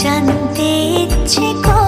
জানতে ইচ্ছে কর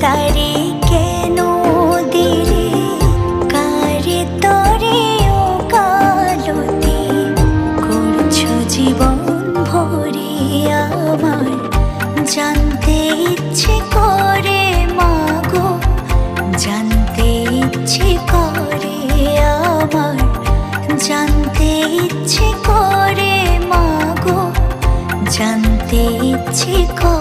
তারে কেন কারে জীবন আমার? জানতে ইচ্ছে করে মাগো, জানতে ইচ্ছে করে জানতে ইচ্ছে করে মাগো, জানতে ইচ্ছে করে